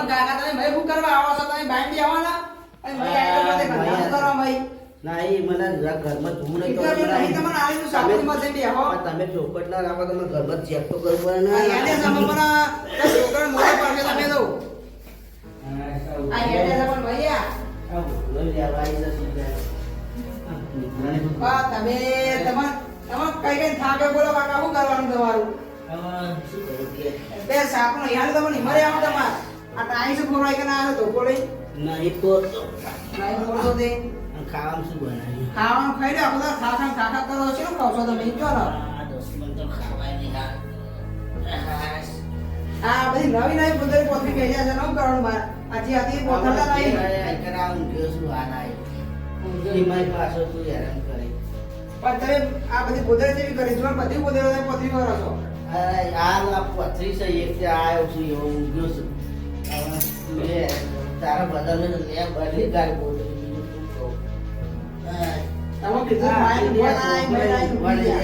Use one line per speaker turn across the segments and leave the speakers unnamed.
પણ કાકા તમે ભાઈ શું કરવા આવો છો? તમે બાંધી આવવાના અને ભાઈ આ તો બધે
હા,
ધંધા શું કરવા ભાઈ.
ના એ મને ઘરમાં ધૂળ નહીં
એટલે નહીં તમને આલી દઉં સાબુનમાં જઈને બેહો.
તમે ચોખવટ ના રાખો તમે ઘરમાં ચેક તો કરવું ને.
પણ તમે આ હેડે પણ તમે તમાર તમાર કઈ કઈ થાકે બોલો કાકા શું કરવાનું તમારું?
હવે શું કરું
બે સાપનો યાદ તમને મરે આવો તમાર. આ ટાઈમ શું ખવડાય કે ના તો બોલે.
નહીં તો તો.
ટાઈમ બોલતો તે
ખાવાનું શું બનાવ્યું?
ખાવાનું ખાઈ લે બધા ખાખા ખાખા કરો છો ને ખાવ છો તમે? કહો ને.
આ તો નહીં.
આ બધી નવી નવી પોતરી પોતરી કહી છે શું કરવાનું બાર આજે હતી પોતરતા નહીં પણ તમે આ બધી પોતરી જેવી કરી છો બધી પોતરી પોતરી કરો છો. તમે કીધું માઇન્ડ બનાય બનાય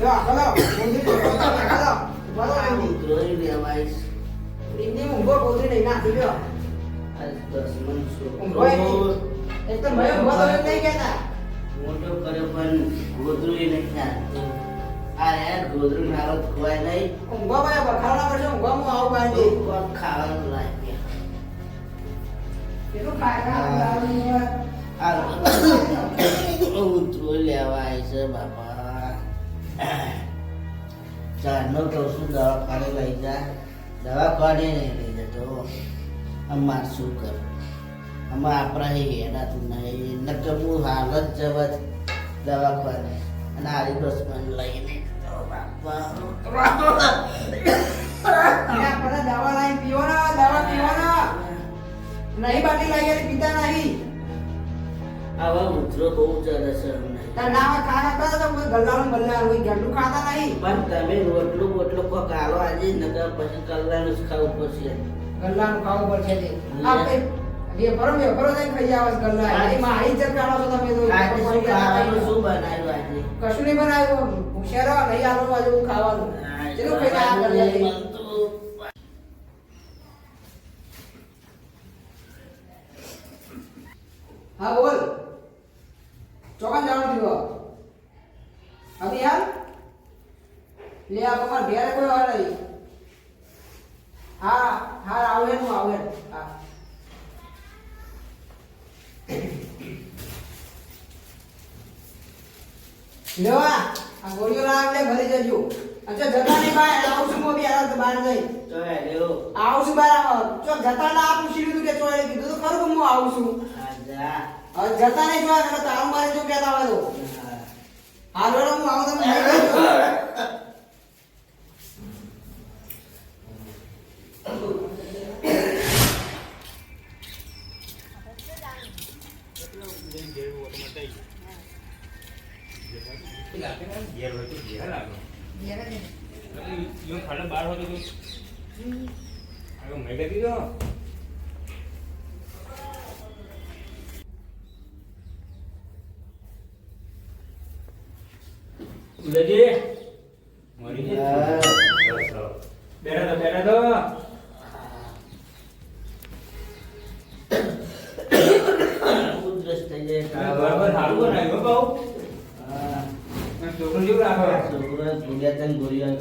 જો આખો પોતરી કરો આખો બોલો ઇન્દી ઊંઘો પોતરી નહીં નાખી લ્યો ઊંઘો એની. એક તો મેં ઊંઘો તો એમ નહીં કહેતા
મોટો કર્યો પણ ગોદરું નાખતું. આ યાર ગોદરું મારો ખવાય નહીં.
ઊંઘો ભાઈ બખાડા કરશો ઊંઘો હું આવું બાંધી.
ખાવાનું લાગે
ખાય ખાય
ઉતરો છે બાપા. ચારનો કહું છું દવાખાને લઈ જા. દવાખાને નહીં લઈ જતો. અમાર શું કર? આમાં આપણા હે હેડાતું નહીં. નકર હું હાલ જ જવા દવાખાને અને લઈને જતો બાપા
એના બધા દવા નહીં પીતા નહીં.
આવા બહુ છે
તો ગલ્લા ગંડું ખાતા નહીં.
પણ તમે રોટલો બોટલો આલો આજે નગર પછી કલ્લાનું જ ખાવું પડશે.
ગલ્લાનું ખાવું પડશે તે. આ કઈ વેફરો વેફરો થઈને ખાઈ આવે ગલ્લા. મારી જ તમે તો.
શું બનાવ્યું આજે?
કશું નહીં બનાવ્યું હોશિયારો નહીં આલો બાજુ ખાવાનું. ચલો ખાઈને આ ગલ્લા હા બોલ. ચોકન જવાનું થયું હવે યાર લે આ તમાર ઘેર કોઈ વાર નહીં હા હા આવું હું આવું હા લેવા આ ગોળીઓ લાવ લે ભરી જજો અચ્છા જતા નહીં બહાર આવું છું મોબી આ બહાર જઈ આવું છું બહાર ચો જતા ના આપું સીધું કે ચોય કીધું? તો ખરું હું આવું છું? હવે જતા નહીં તમે તારું મારે જો કહેતા હોય તો. હાલો હું આવું તમે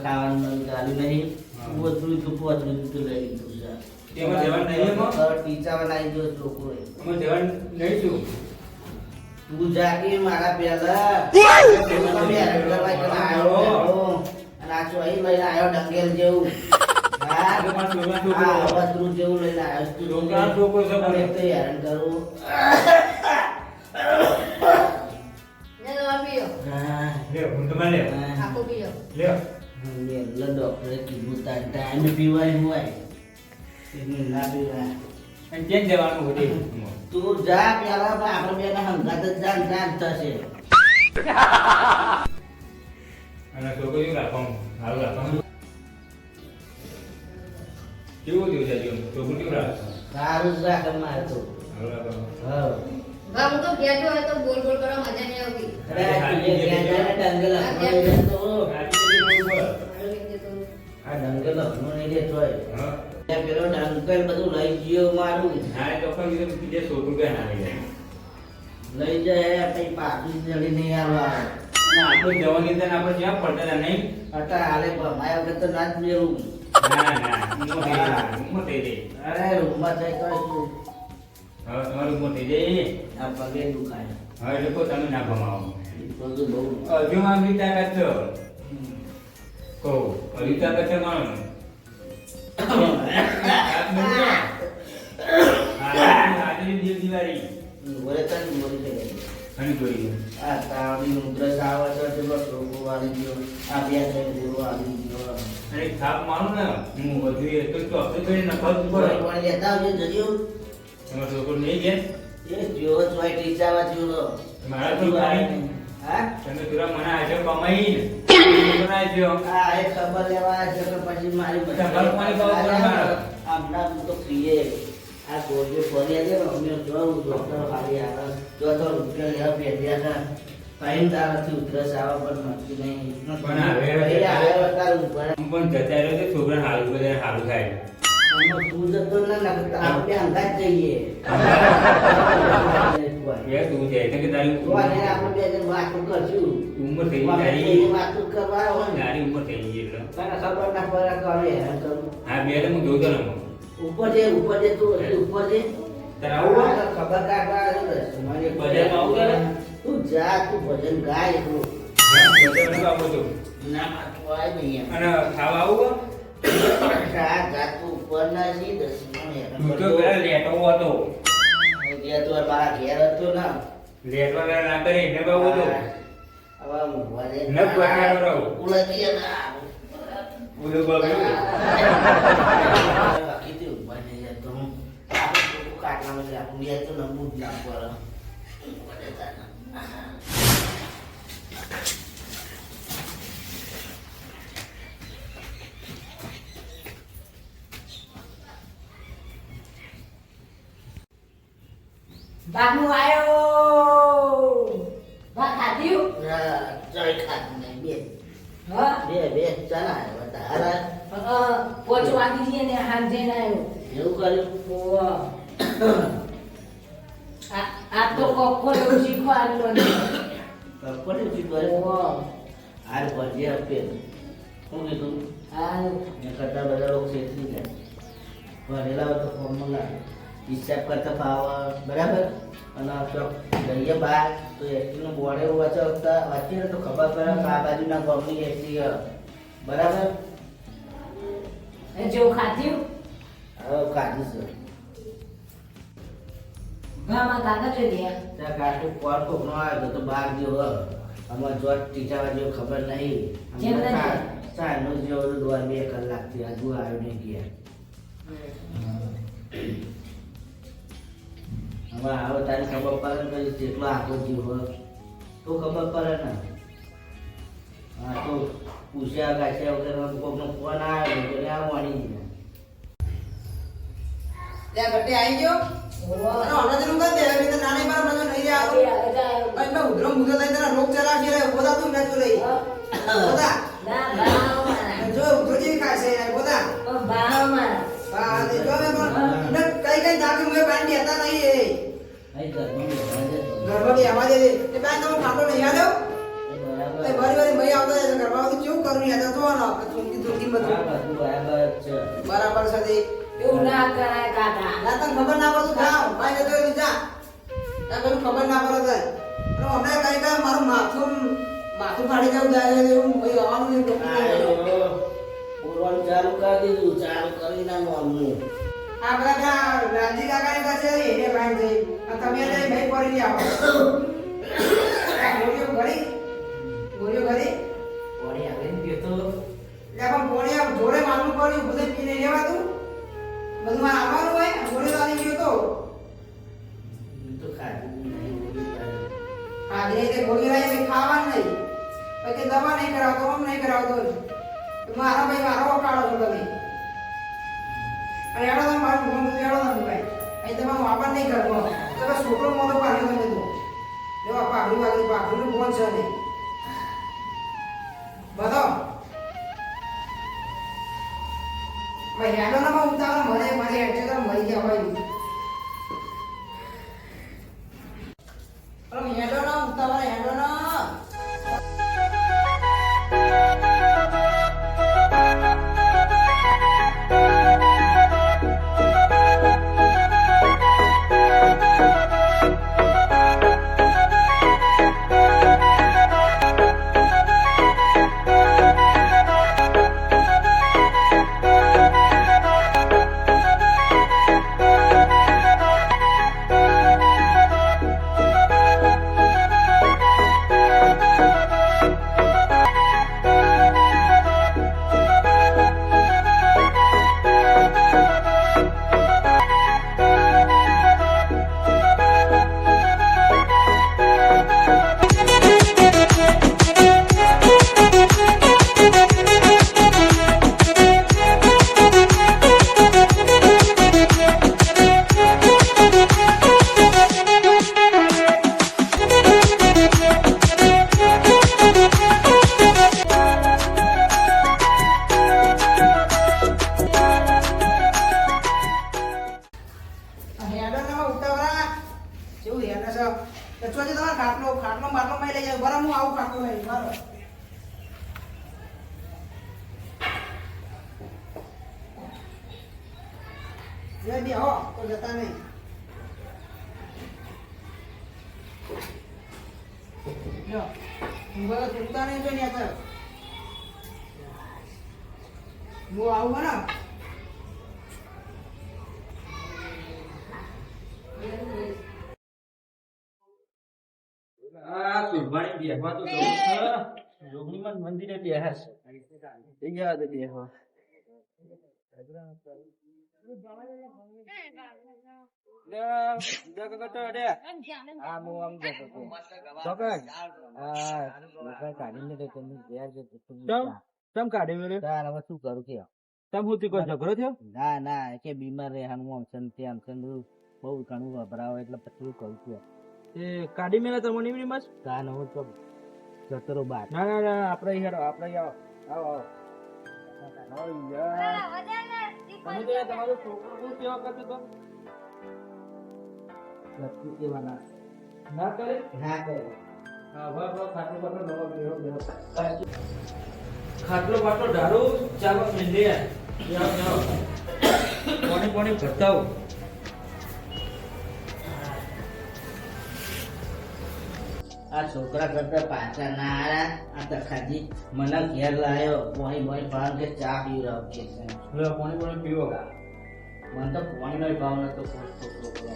ખાવાનું ગાલી નહીં. પોતરું તો પોતરું તો લઈ લીધું છે.
જવાનું નહીં એમાં?
ટીચામાં નાઈ ગયો છોકરો એ.
જવાન નહીં છું.
તું જાગી મારા પેલા. તમે હેરાન ના. અને આ ચોઈ લઈને ડંગેલ જેવું.
છોકરો.
જેવું લઈને
છોકરો છે
હેરાન કરું.
ને
લે લે
એટલે ડોક્ટરે કીધું તાર ટાઈમે પીવાય હોય. એટલે ના પીવાય
અને ક્યાં જવાનું બધી.
તું જા પેલા આપણે બેના હંગાત જ જાન જાન થશે.
અને છોકરો રાખવાનું સારું રાખવાનું કેવું થયું છે હજી? છોકરું
સારું રાખે મારે તો.
સારું રાખવાનું
હા.
ગામ તો બેઠો હોય તો બોલ બોલ કરવા મજા નહીં આવતી.
અરે આ ત્યાં ને ડંગેલ આપવા આ ડંગલ હમણાં નહીં રહેતો હોય. ત્યાં પેલો ડંગલ બધું લઈ ગયો મારું.
ના તો પણ બીજે સો રૂપિયા ના લઈ જાય
લઈ જાય પછી નહીં આવવા
આપણે જવાની અંદર આપણે જ્યાં પડતા નહીં.
અટા હાલે ભમાયા વગર તો ના જ મેળવું
થઈ થઈ
અરે રૂમમાં જાય તો?
હવે તમારું થઈ જાય
આ પગે દુખાય.
એટલે તમે ના ભમાવો.
બધું બહુ
હજુ માં બી તાકાત છે કહો
કવિતા ગયો
અને થાપ મારું ને? હું વધુ તો જ
કોઈ
પડે
પણ લેતા આવજો જજો
તમારો છોકરો નહીં ગયા?
એ ટીચાવા જેવો
મારા તો.
હા?
તમે તુરા મને આજે કમાઈ ને.
આ એ ખબર લેવા છે કે પછી મારી
બધા ઘર પાણી ખાવા પડે.
આમના હું તો પીએ આ ગોળીઓ ફરી આજે અમે જોઉં ડોક્ટર ખાલી આવે જો તો રૂપિયા લેવા બેઠ્યા હતા ફાઈન તારાથી ઉધરસ આવે પણ નક્કી નહીં
પણ
આવે
જતા રહ્યો છોકરા હારું બધા હારું થાય.
આમાં તું જતો ના લાગતા આપણે અંગાત જઈએ.
એ તું છે? એટલે કે તારી
તો આપણે બે જણ વાતો કરશું
ઉંમર થઈ ગઈ
આપણે
તારી
બે વાતો કરવા હોય
તારી ઉંમર થઈ ગઈ એટલે.
તને ખબર ના પડે કરે હેરાન કરું.
હા બે હું જોતો ને
ઉપર જે ઉપર જે તું ઉપર જે.
તારે આવું
ખબર કાઢવા આવ્યો છે.
આવું કરે?
તું જા તું ભજન ગાય
જોતો ને
નહીં
અને ખાવા આવું હોય?
જા જા ઉપર ના જી
તું તો પેલા લેટો હતો.
ગયા તું મારા ઘેર હતો ને.
લેટવા પેલા ના કરી એટલે બાબુ તો
હવે ભજન
ન બગાડો રહો.
ઉલટીએ ના
બોલો.
કીધું તો હું તો ના પડે.
બાપુ આયો ભાત ખાધ્યું
ના, ચાય ખાધું નહીં, બે
હા
બે બે ચણા આવ્યા તારા
અ, પોચ વાગી જઈએ ને હાંજે ના આવ્યો
એવું કર્યું.
આ તો નથી
કપડે ઉઠી કર્યું
ઓવા.
હાલ ભજી આપે શું કીધું ને કરતા બધા લોકો શેઠી જાય હોય તો ફોર્મમાં લાગે હિસાબ કરતા ભાવ બરાબર? અને તો જઈએ બહાર તો એસટીનું બોર્ડે વાંચતા વાંચીએ ને તો ખબર પડે કે આ બાજુના ગામની એસટી બરાબર?
એ જેવું ખાધ્યું?
હવે ખાધું છે.
ગામમાં કાકા ગયા?
ત્યાં કોલ કોકનો આવ્યો તો બહાર ગયો આમાં જો ટીચાવા જેવું ખબર નહીં. સાંજનો જેવો દોઢ બે કલાકથી હજુ આવ્યો નહીં ગયા હવે આવે તારી ખબર પડે ને જેટલો આગળ જીવ હોય. તો ખબર પડે ને? હા તો પૂછ્યા કાચ્યા વગર કોકનો ફોન આવ્યો એટલે
ત્યાં ઘટે આવી ગયો? હમણાં કરી દે નાની મને નહીં મેં તને રોગ બોધા તું મેં બોધા જો ઉધર જેવી ખાય યાર બોધા હા જો મેં પણ કઈ કઈ દાખલ મુએ પાણી દેતા નહીં એ બેન તમે નહીં
એ
આવતો જાય કેવું કરું યાર તો ને આપણે ચૂંકી ચૂંકી બધું.
બરાબર છે.
બરાબર છે એવું ના કરાય કાકા. ના તને ખબર ના પડતું જાઓ ભાઈ જતો હોય જા. ના પેલું ખબર ના પડે તો હમણાં કઈ કઈ મારું માથું માથું ફાડી જવું જાય એવું ભાઈ આવવાનું નહીં.
બોલવાનું ચાલુ કરી દીધું ચાલુ કરી નાખવાનું
આ બધા ત્યાં રાજી કાકાની પાસે એને ભાઈ જઈ. તમે જઈ ભાઈ પડી આવો. ગોળીઓ ઘડી ગોળીઓ ઘડી
વળી આવીને તો.
એટલે પણ ગોળીઓ જોડે માનવું પડ્યું બધું પીને લેવાતું બધું મારે આવવાનું હોય ગોળીઓ આવી ગયો તો.
હું નહીં, બોલી પાડ્યું.
આ રીતે ગોળી લાવી ખાવાનું નહીં. પછી દવા નહીં કરાવતો આમ નહીં કરાવતો. મારા ભાઈ મારો વકાળો છો તમે. અને એડો તમે મારું ફોન બધું એડો તમે ભાઈ. અહીં તમારું વાપર નહીં કરવો તમે છોકરો મોટો પાડ્યો તમે તો. આ પાઘડી વાગડી પાઘડીનું ફોન છે નહીં. બધો. ભાઈ, હેડો ના માં મને મને એટલે તો મરી ગયા હોય અરે હેડો ના, ઉતાવળ હેડો ના. ને અત્યારે હું આવું
આ સુરભાણી બેહવા તો. જોગણીમાં મંદિરે બેહાશે જઈ.
ઝઘડો થયો
ના ના કે બીમાર રહેવાનું આમ છે ને તેમ છે બહુ ઘણું વપરાવે એટલે પછી કહું છું
એ કાઢી મેળે તમે એમની મસ્ત
કાન હું તો જતો બાર
ના. ના ના આપણે યાર આપણે આવો આવો આવો યાર તમે તો તમારો છોકરો સેવા કરતો તો
જતું કહેવાના
ના. કરે?
ના કરે.
વાહ વાહ ખાટલો પાટલો ઢાળો, ચાલો મિલે જાઓ જાઓ. પાણી પાણી ભરતાઓ
આ છોકરા કરતા પાછા ના આયા. આ તખાજી મને ઘેર લાયો. પોણી બોણી ભાવ કે ચા પીવડાવ કે છે.
પોણી પાણી પાણી પીવો.
મને તો પોણી નો ભાવ નતો છોકરો.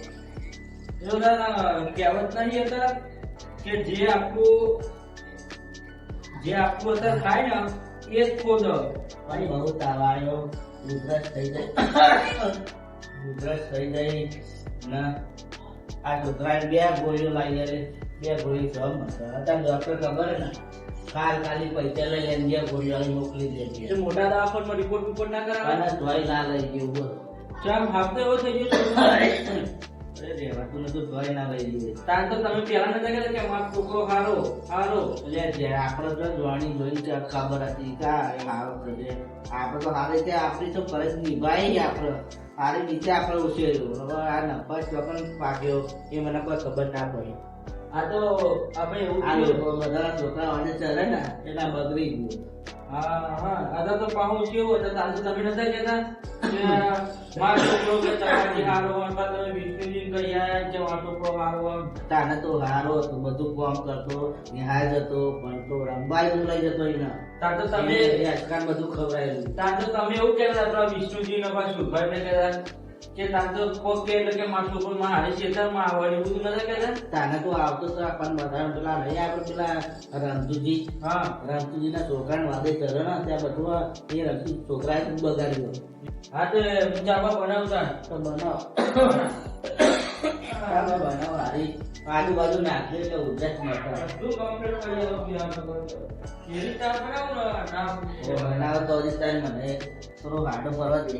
એવું કહેવત નહીં હતા કે જે આપણું જે આપણું અત્યારે ખાય ને એ જ ખોદ.
અને બહુ તાવાયો. ઉધરસ થઈ જાય. ઉધરસ થઈ જાય. ના. આ છોકરાને બે ગોળીઓ લાવી બે ગોળી સમ હતા ડોક્ટર ખબર ને કાલ કાલી પૈસા લઈ લઈને બે ગોળી મોકલી દે
મોટા દવાખાનામાં રિપોર્ટ રિપોર્ટ ના કરાવે?
અને ધોઈ ના લઈ ગયું બોલ.
ચામ હાફતો એવો થઈ ગયો
અરે રેવાતું નતું ધોઈ ના લઈ ગયું.
તાર તો તમે પહેલા નતા કહેતા કે મારો છોકરો હારો હારો.
એટલે આપણે તો જોવાની જોઈ ખબર હતી કા હારો થશે આપણે તો હારે ત્યાં આપણી તો ફરજ નિભાઈ આપણે. હારે નીચે આપણે ઉછેર્યું. હવે આ નફા ચોકન પાક્યો એ મને કોઈ ખબર ના પડી.
આ તો આપણે એવું
આ. લોકો બધા છોકરાઓને ચલે ને એના બગડી ગયું.
હા હા આ તો પાહું કેવું હતું તો તમે નતા કહેતા મારો છોકરો કે તમારી હારો અથવા તમે વિષ્ણુજી કહી આયા કે મારો છોકરો હારો
તાને તો હારો હતો બધું કામ કરતો નિહાળ જતો પણ તો રંબાઈ લઈ જતો એને.
તાર તો તમે
બધું ખવડાયેલું.
તાર તો તમે એવું કહેતા હતા વિષ્ણુજી ને પાછું ભાઈ ને કહેતા કે તાર તો કોક કે એટલે કે માથું છોકરો માં હારે ખેતરમાં આવે એવું બધું નતા કહેતા?
તાને તો આવતો તો આપણને બધા પેલા નહીં આપણે પેલા રમતુજી
હા.
રામતુજીના છોકરાને વાદે ચડે ને ત્યાં બધું એ રમતુ છોકરાએ બગાડ્યું.
હા તો ચાબા બનાવતા
તો બનાવ. બનાવ હારી. આજુબાજુ નાખી એટલે ઉધરસ મળતા
શું કમ્પ્લીટ કરી દો બિહાર તો કેરી ચા બનાવો ને
બનાવ તો મને થોડો હાડો ફરવા દે.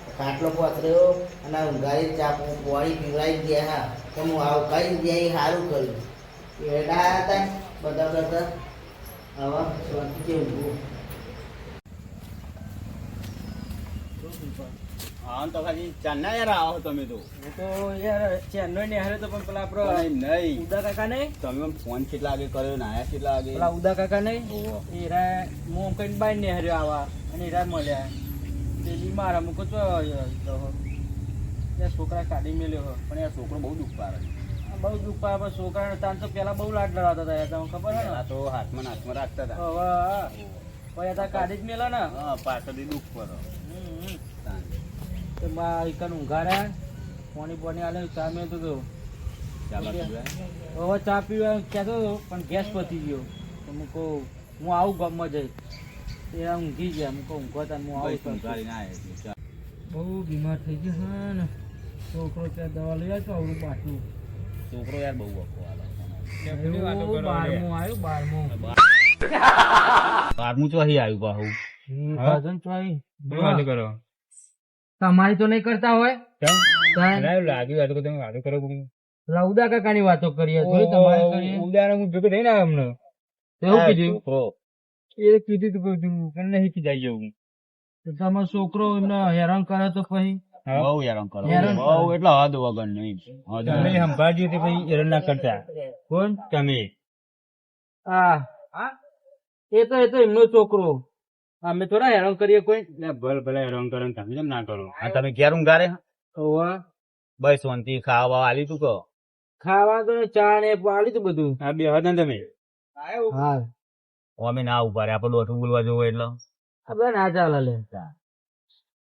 ખાટલો પથર્યો અને આ ઊંઘારી ચા પોળી પીવડાવી ગયા હા. તો હું આવું કઈ ગયા એ સારું કર્યું? એડા હતા બધા કરતા. હવે શાંતિથી ઊંઘું.
હા તો ખાલી ચાંદના યાર આવો તમે તો.
હું તો યાર ચેન્નઈ ને હારે તો પણ પેલા આપણો
નહીં
ઉદા કાકા નહીં?
તમે ફોન કેટલા વાગે કર્યો નાયા કેટલા વાગે?
પેલા ઉદા કાકા નહીં?
ઓહો.
એરા મોમ કઈ બાઈ ને હાર્યો આવા. અને એરા મળ્યા. તે બીમાર અમુક તો એ છોકરા કાઢી મેલ્યો
પણ યાર છોકરો બહુ દુઃખ પાડે.
બહુ દુઃખ પાડે પણ છોકરાને તાન તો પેલા બહુ લાડ લડાવતા હતા યાર તમને ખબર હે
તો હાથમાં હાથમાં રાખતા હતા.
હવે પછી આ કાઢી જ મેલા ને.
હા પાછળથી દુઃખ પડો. તો.
તે બા એકન ઊંઘાડ્યા પોણી પોણી આલે ચા મેં તો.
ગયો
હવે ચા પીવા કહેતો હતો પણ ગેસ પતી ગયો. તો હું કહું હું આવું ગામમાં જઈ. એ ઊંઘી ગયા. હું ઊંઘો તાન હું આવું
ઊંઘાડી ના આવે. એટલે ચાલ.
બહુ બીમાર થઈ ગયો હા ને. છોકરો ત્યાં દવા લઈ આવ્યો આવડું પાછું
છોકરો યાર બહુ વખો
બારમું આવ્યું બારમું.
ચોહી આવ્યું.
તમારી તો નહીં કરતા હોય. તાન. પેલા ઉદા કાકાની વાતો કરીએ. થોડી તમારી કરીએ? એવું કીધું?
છોકરો.
જવું તમારો છોકરો એમને હેરાન કરે તો પછી?
બહુ હેરાન કરે.
હેરાન
બહુ એટલે હદ વગર નહીં. હદ
કોણ? તમે. હા. હા? એ તો એ તો એમનો છોકરો. અમે થોડા હેરાન કરીએ કોઈ.
આ તમે ઘેર ઊંઘારે. બસ શાંતિ ખાવા આલી તું કહો.
ખાવા તો ચા ને આલી તું બધું. હા.
અમે ના ઊભા રે આપડે દોઠું બોલવા જવું એટલે.
આપણે ના ચાલે લે.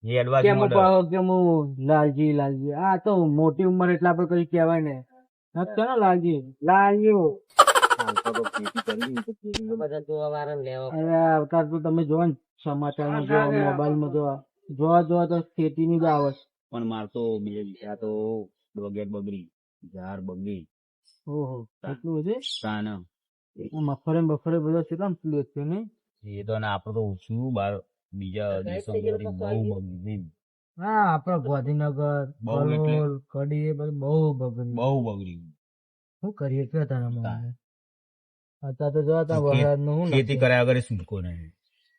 એ એડવાન્સ
કેમ પાહો કે હું? લાલજી લાલજી. આ તો મોટી ઉંમર એટલે આપણે કઈ કહેવાય ને. નકતો ને લાલજી. લાલજી. અરે તો તમે જો ને સમાચારમાં જોવા મોબાઈલમાં જો જોવા. જોવા તો ખેતી ની જ આવે
પણ માર તો બે વીઘા તો બગેટ બગડી ઝાડ બગડી.
ઓહો એટલું બધું?
તાન.
આ મફરે ને બફરે બધો કેટલા પ્લેટ છે ને
એ તો ના આપડે તો ઓછું બાર બીજા દેશો બહુ બગડી
હા આપડે ગાંધીનગર બરોલ કડી એ બધું બહુ બગડી
બહુ બગડી
શું કરીએ કે તારા મમ્મી અત્યારે તો જોતા તા વરસાદનું શું
ખેતી કર્યા વગર છૂટકો નહીં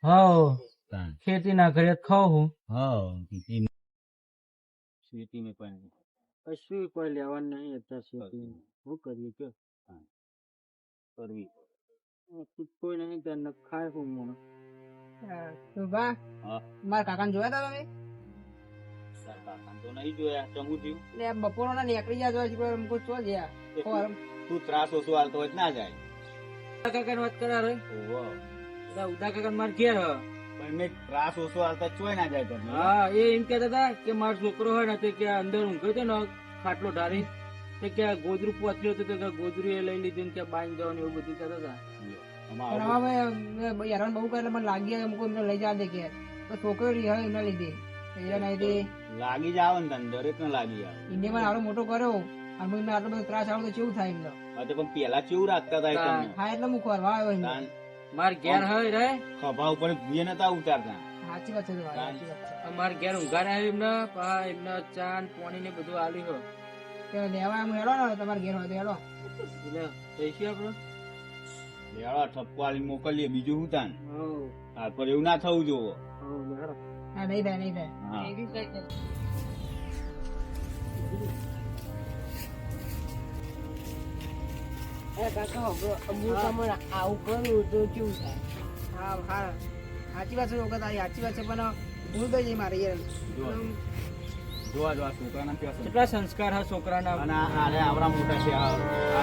હા ખેતી ના કરીએ ખાવ હું
હા. ખેતી ખેતી મેં પણ
કશું કોઈ લેવાનું નહીં અત્યારે ખેતી શું કરીએ કે
કરવી.
કોઈ નહીં ત્યાં નખાય હું મને
તો બા
હા.
મારા કાકાને જોયા તા તમે?
કાકાને તો નહીં જોયા ચમુ થયું?
એટલે આ બપોરના નીકળી ગયા જોયા છે કોઈ ચો ગયા
તું- તું ત્રાસ ઓછો હાલતો હોય ના જાય.
કાકા વાત કરા રે. ઉદા કાકા માર ઘેર હ.
પણ મેં ત્રાસ ઓછો હાલતા ચોય ના જાય
હા? એ એમ કેતા હતા કે મારો છોકરો હોય ને તે કે અંદર ઊંઘ્યો હતો ને ખાટલો ઢારી તે કે ગોદરું પહોંચ્યો હતું તો કે ગોદરું એ લઈ લીધું ને કે બાંધી દેવાનું એવું બધું કહેતા હતા
આમાં
પણ
આવું
હવે હેરાન બહુ કરે મને લાગી અમુક એમને લઈ જા દે કે છોકરો રહી હવે એમના લીધે. એ નહીં
લાગી જ ને તને દરેક ને લાગી આવે.
એને મને આવડો મોટો કર્યો. અને એમને આટલો બધો ત્રાસ તો કેવું થાય એમને?
હા તો પણ પેલા કેવું રાખતા હતા તમને?
હા એટલે હું આવ્યો
માર ઘેર હોય રે.
ખભા ઉપર ભૂએ નતા ઉતારતા.
સાચી વાત છે સાચી વાત છે.
ઘેર ઊંઘાડે આવ્યું એમને એમને ચા ને પાણી ને બધું આલ્યું
કે લેવા એમ હેડો ને તમારે ઘેર હોય તો હેડો
એટલે પૈસા આપડે
લેવા ઠપકો મોકલીએ બીજું શું તાન?
હવ
પર એવું ના થવું જોવો.
હા નહીં થાય નહીં થાય.
હા.
હા. હા સાચી વાત છે વખત આવી. સાચી વાત છે પણ ભૂલ થઈ જાય મારે યાર
જોવા જોવા છોકરાના પ્યાસ
કેટલા સંસ્કાર હા છોકરાના.
અને આલે આવરા મોટા છે આ-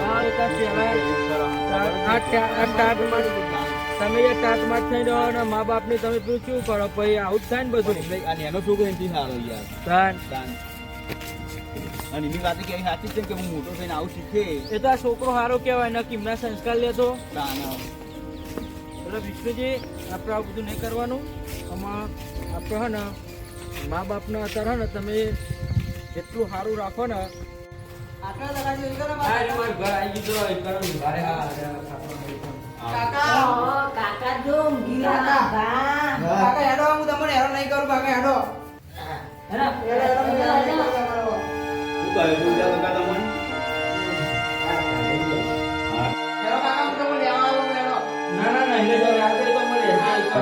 હા, એ છે. આ ટાટમાં તમે એ ટાટમાં થઈ રહ્યો અને મા બાપની તમે પૂછ્યું કરો પછી આવું જ થાય ને બધું?
અને એનો છોકરો એનથી સારો યાર.
તાન.
તાન. અને એની વાત કે સાચી છે કે હું મોટો થઈને આવું શીખે?
એ તો આ છોકરો સારો કહેવાય ને કિમના સંસ્કાર લેતો? એટલે વિષ્ણુજી આપણે આવું બધું નહીં કરવાનું. આમાં આપણે હે ને મા બાપના અત્યારે ને તમે એટલું સારું રાખો ને. ને.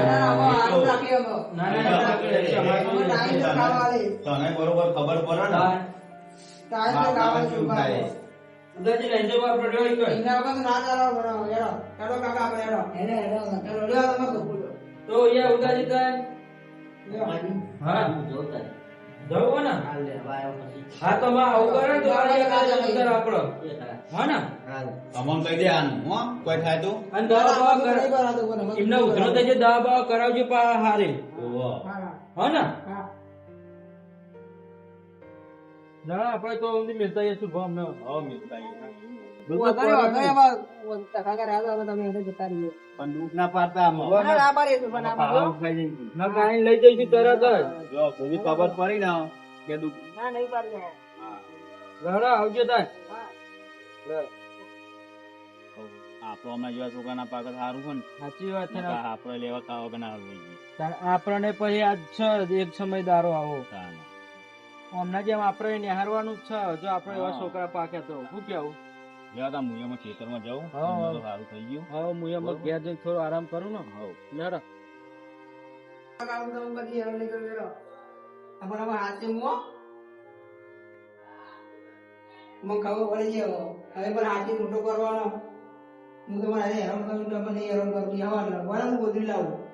ના ના
તને બરોબર ખબર પડે ને.
ટાઈમ?
ઉદયજી લઈ જવા આપણે કર.
એના વગર ના ચાલો બરાબર હેડો. હેડો કાકા આપણે હેડો.
Hello, hello.
હેડો. લ્યો તમે કપૂર
તો અહીંયા ઉદયજી તાર હા.
જોતા
જવું ને?
હાલ લે પછી
હા તો માં આવું કરે તો આ એક આ જવાબદાર આપણો. હા ને?
હાલ
કહી દે આનું હો કોઈ થાય તો?
અને દવા બવા કર
નહીં કરાતું કોને.
એમને ઉધરો થઈ દવા બવા કરાવજો પા હારે.
ઓહો.
હા
હા. ને ના આપણે તો મિલતા અમને
હો મિલતા પણ દૂધ ના પાડતા
ના,
લઈ જઈશું તરત જ.
જો કોઈ ખબર પડી ને કે દૂધ
ના નહીં પાડીએ
રડા આવજો તાર.
આપણો હમણાં જેવા છોકરાના પાકત સારું છે ને.
સાચી વાત છે
આપણે લેવા ખાવા કે ના લઈ
આપણને પછી આજ છે એક સમય દારો આવો હમણાં જેમ આપણે નિહારવાનું જ છે જો આપણે એવા છોકરા પાકે તો. શું કેવું?
જેવા તા મુયામાં ખેતરમાં જાઉં.
હા, હા.
સારું થઈ ગયું.
હવે હું જઈને થોડો આરામ કરું ને.
હવ
લેડો
આપણે હવે હાથે મો મને ખબર પડી છે, હવે પણ હાથી મોટો કરવાનો. હું તમારે હેરાન કરું તમે નહીં હેરાન કરું આવા બરાબર ગોદરી લાવું.